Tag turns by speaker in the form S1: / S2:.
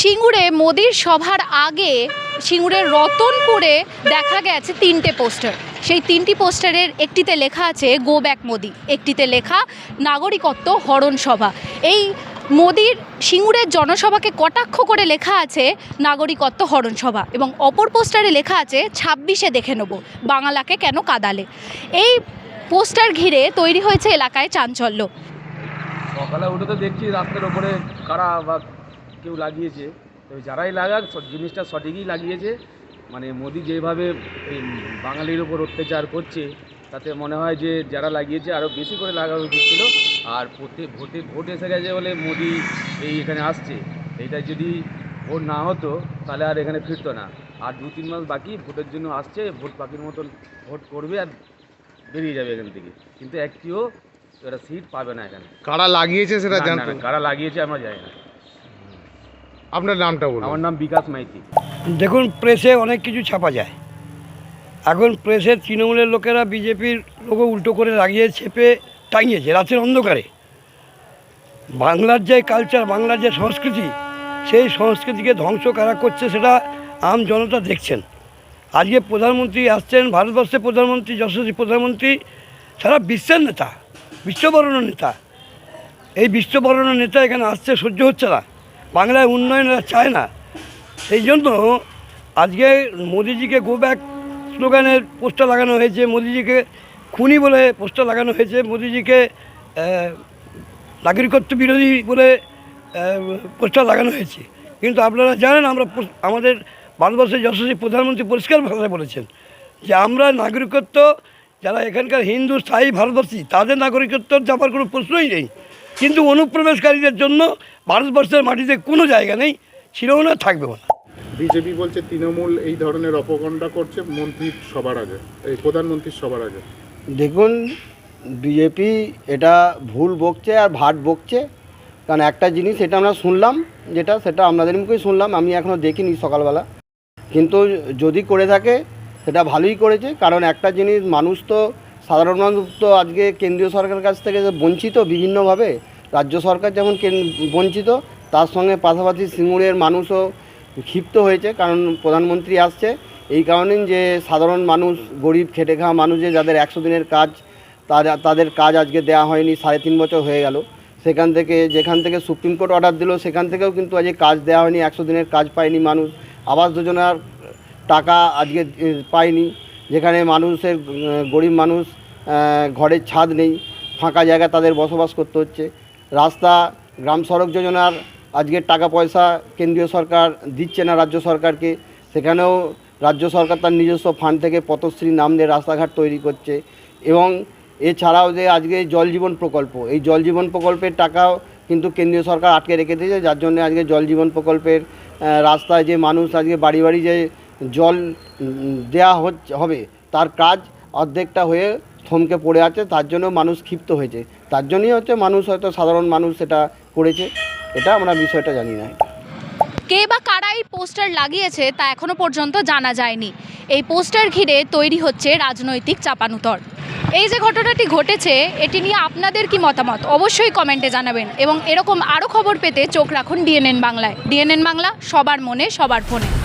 S1: সিঙ্গুরে মোদির সভার আগে সিঙ্গুরের রতনপুরে দেখা গেছে তিনটে পোস্টার। সেই তিনটি পোস্টারের একটিতে লেখা আছে গো ব্যাক মোদি একটিতে লেখা, নাগরিকত্ব হরণ সভা এই মোদির সিঙ্গুরের জনসভাকে কটাক্ষ করে লেখা আছে, নাগরিকত্ব হরণ সভা এবং অপর পোস্টারে লেখা আছে, ছাব্বিশে দেখে নেব, বাংলাকে কেন কাদালে এই পোস্টার ঘিরে তৈরি হয়েছে এলাকায় চাঞ্চল্য।
S2: সকালে উঠে তো দেখছি রাস্তার ওপরে কারা বা কেউ লাগিয়েছে। তো যারাই লাগাক জিনিসটা সঠিকই লাগিয়েছে। মানে মোদি যেভাবে এই বাঙালির ওপর অত্যাচার করছে তাতে মনে হয় যে যারা লাগিয়েছে আরও বেশি করে লাগানো উচিত ছিল। আর প্রত্যেক ভোটে ভোট এসে গেছে বলে মোদি এই এখানে আসছে। এইটা যদি ভোট না হতো তাহলে আর এখানে ফিরতো না। আর দু তিন মাস বাকি ভোটের জন্য আসছে ভোট পাখির মতন ভোট করবে আর বেরিয়ে যাবে এখান থেকে। কিন্তু একটিও এরা সিট পাবে না এখানে।
S3: কারা লাগিয়েছে সেটা জানতো?
S2: কারা লাগিয়েছে আমরা জানি না।
S3: আপনার নামটা বলুন।
S2: আমার নাম বিকাশ মাইতি।
S4: দেখুন প্রেসে অনেক কিছু ছাপা যায়। এখন প্রেসের তৃণমূলের লোকেরা বিজেপির লোগো উল্টো করে লাগিয়ে ছেপে টাঙিয়েছে রাতের অন্ধকারে। বাংলার যে কালচার বাংলার যে সংস্কৃতি সেই সংস্কৃতিকে ধ্বংস কারা করছে সেটা আম জনতা দেখছেন। আজকে প্রধানমন্ত্রী আসছেন ভারতবর্ষের প্রধানমন্ত্রী যশস্বী প্রধানমন্ত্রী সারা বিশ্বের নেতা বিশ্ববরণ নেতা। এই বিশ্ববরণ নেতা এখানে আসছে সহ্য হচ্ছে না। বাংলায় উন্নয়ন চায় না। সেই জন্য আজকে মোদিজিকে গো ব্যাক স্লোগানের পোস্টার লাগানো হয়েছে, মোদিজিকে খুনি বলে পোস্টার লাগানো হয়েছে, মোদিজিকে নাগরিকত্ব বিরোধী বলে পোস্টার লাগানো হয়েছে। কিন্তু আপনারা জানেন, আমরা আমাদের ভারতবর্ষের যশস্বী প্রধানমন্ত্রী পরিষ্কার ভাষায় বলেছেন যে আমরা নাগরিকত্ব, যারা এখানকার হিন্দু, স্থায়ী ভারতবর্ষী, তাদের নাগরিকত্ব যাবার কোনো প্রশ্নই নেই। কিন্তু অনুপ্রবেশকারীদের জন্য ভারতবর্ষের মাটিতে কোনো জায়গা নেই ছিলও না থাকবেও না।
S5: বিজেপি বলছে তৃণমূল এই ধরনের অপগণ্ডা করছে মন্ত্রীর সবার আগে এই প্রধানমন্ত্রীর সবার আগে।
S6: দেখুন বিজেপি এটা ভুল বকছে আর ভাট বকছে কারণ একটা জিনিস এটা আমরা শুনলাম যেটা সেটা আপনাদের মুখেই শুনলাম আমি এখনও দেখিনি সকালবেলা। কিন্তু যদি করে থাকে সেটা ভালোই করেছে কারণ একটা জিনিস মানুষ তো সাধারণ মানুষ তো আজকে কেন্দ্রীয় সরকারের কাছ থেকে বঞ্চিত বিভিন্নভাবে রাজ্য সরকার যেমন বঞ্চিত, তার সঙ্গে পাশাপাশি সিঙ্গুরের মানুষও ক্ষিপ্ত হয়েছে, কারণ প্রধানমন্ত্রী আসছে। এই কারণেই যে সাধারণ মানুষ, গরিব, খেটে খাওয়া মানুষ যাদের একশো দিনের কাজ তাদের কাজ আজকে দেওয়া হয়নি, সাড়ে তিন বছর হয়ে গেল। সেখান থেকে, যেখান থেকে সুপ্রিম কোর্ট অর্ডার দিল, সেখান থেকেও কিন্তু আজকে কাজ দেওয়া হয়নি, একশো দিনের কাজ পায়নি মানুষ। আবাস যোজনার টাকা আজকে পায়নি, যেখানে মানুষের, গরিব মানুষ ঘরের ছাদ নেই, ফাঁকা জায়গা তাদের বসবাস করতে হচ্ছে। রাস্তা, গ্রাম সড়ক যোজনার আজকে টাকা পয়সা কেন্দ্রীয় সরকার দিচ্ছে না রাজ্য সরকারকে। সেখানেও রাজ্য সরকার তার নিজস্ব ফান্ড থেকে পথশ্রী নাম দিয়ে রাস্তাঘাট তৈরি করছে এবং এছাড়াও যে আজকে জল জীবন প্রকল্প, এই জল জীবন প্রকল্পের টাকাও কিন্তু কেন্দ্রীয় সরকার আটকে রেখে দিয়েছে। যার জন্য আজকে জল জীবন প্রকল্পের রাস্তায় যে মানুষ আজকে বাড়ি বাড়ি যে জল দেয়া হচ্ছে, হবে, তার কাজ অর্ধেকটা হয়ে থমকে পড়ে আছে, তার জন্য মানুষ ক্ষিপ্ত হয়েছে। তার জন্যই হচ্ছে মানুষ হয়তো সাধারণ মানুষ সেটা করেছে। এটা আমরা বিষয়টা জানি না।
S1: কে বা কারা এই পোস্টার লাগিয়েছে তা এখনও পর্যন্ত জানা যায়নি। এই পোস্টার ঘিরে তৈরি হচ্ছে রাজনৈতিক চাপানুতর। এই যে ঘটনাটি ঘটেছে, এটি নিয়ে আপনাদের কি মতামত? অবশ্যই কমেন্টে জানাবেন এবং এরকম আরও খবর পেতে চোখ রাখুন ডিএনএন বাংলায়। ডিএনএন বাংলা, সবার মনে, সবার ফোনে।